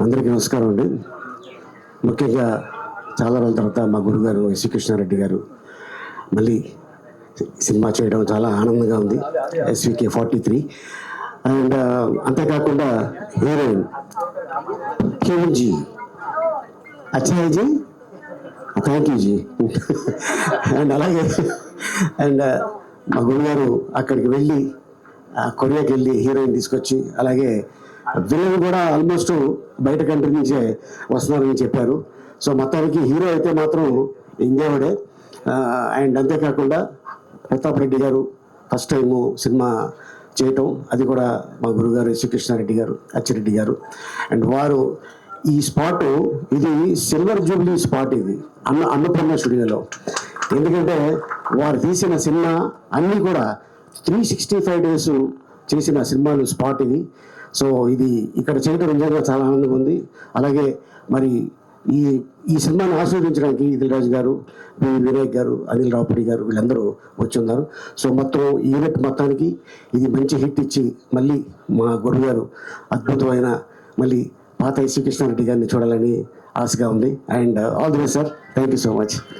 అందరికీ నమస్కారం అండి. ముఖ్యంగా చాలా రోజుల తర్వాత మా గురుగారు ఎస్వి కృష్ణారెడ్డి గారు మళ్ళీ సినిమా చేయడం చాలా ఆనందంగా ఉంది. SVK forty three. అండ్ అంతేకాకుండా heroine KG ji? Thank you ji. And అలాగే అండ్ మా గురుగారు అక్కడికి వెళ్ళి ఆ కొరియాకి వెళ్ళి హీరోయిన్ తీసుకొచ్చి అలాగే విలన్ కూడా ఆల్మోస్ట్ బయట కంట్రీ నుంచే వస్తున్నారని చెప్పారు. సో మొత్తానికి హీరో అయితే మాత్రం ఇందేవుడే అండ్ అంతేకాకుండా ప్రతాప్ రెడ్డి గారు ఫస్ట్ టైము సినిమా చేయటం అది కూడా మా గురుగారు శ్రీకృష్ణారెడ్డి గారు అచ్చిరెడ్డి గారు. అండ్ వారు ఈ స్పాట్ ఇది సిల్వర్ జూబ్లీ స్పాట్ ఇది అన్న అన్నపూర్ణ స్టూడియోలో. ఎందుకంటే వారు తీసిన సినిమా అన్నీ కూడా త్రీ సిక్స్టీ ఫైవ్ డేస్ చేసిన సినిమాలు స్పాట్ ఇది. సో ఇది ఇక్కడ చేయడం నిజంగా చాలా ఆనందంగా ఉంది. అలాగే మరి ఈ ఈ సినిమాను ఆస్వాదించడానికి ఇదిల్ రాజు గారు వి వినాయక్ గారు అనిల్ రావుపడి గారు వీళ్ళందరూ వచ్చి ఉన్నారు. సో మొత్తం యూనిట్ మొత్తానికి ఇది మంచి హిట్ ఇచ్చి మళ్ళీ మా గురువు గారు అద్భుతమైన మళ్ళీ పాత శ్రీకృష్ణారెడ్డి గారిని చూడాలని ఆశగా ఉంది. And all the best sir. Thank you so much.